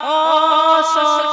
Oh, so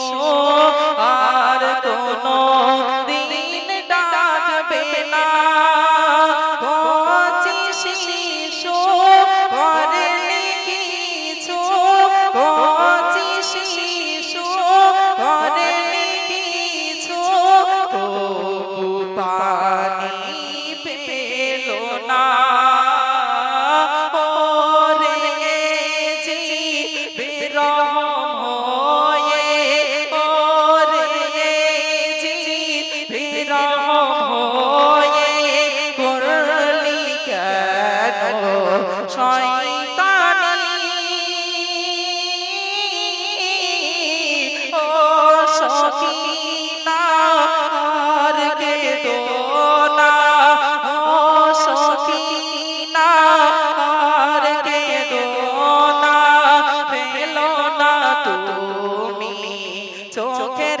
哦。চোখের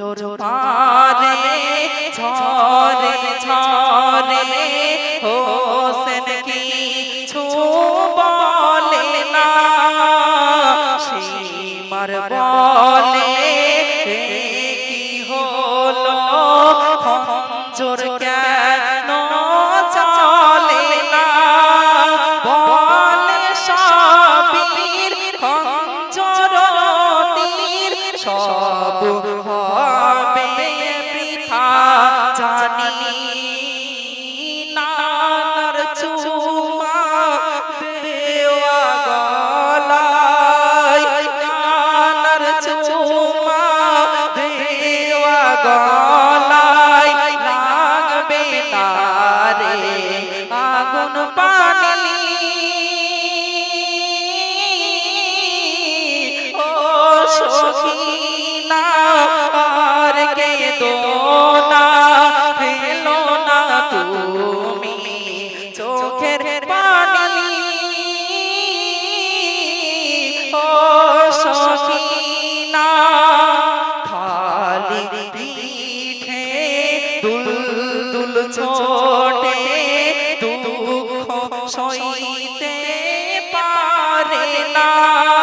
পুজোর পারে ঝরে ঝরে হোসেন কি বলে না? সীমার বলে কি হলো? নয়ন পানি ও সখিনা আর কে দোনা ফেলো না তুমি চোখের পানি। ও সখিনা খালি পিঠে দুল দুল ছো না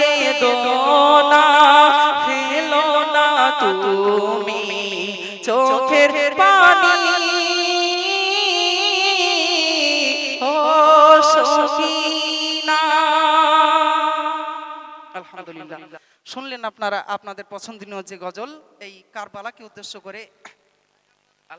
কে দোনা ফেলো না তুমি চোখের পানি। ও আলহামদুলিল্লাহ। শুনলেন আপনারা, আপনাদের পছন্দনীয় যে গজল, এই কারবালাকে উদ্দেশ্য করে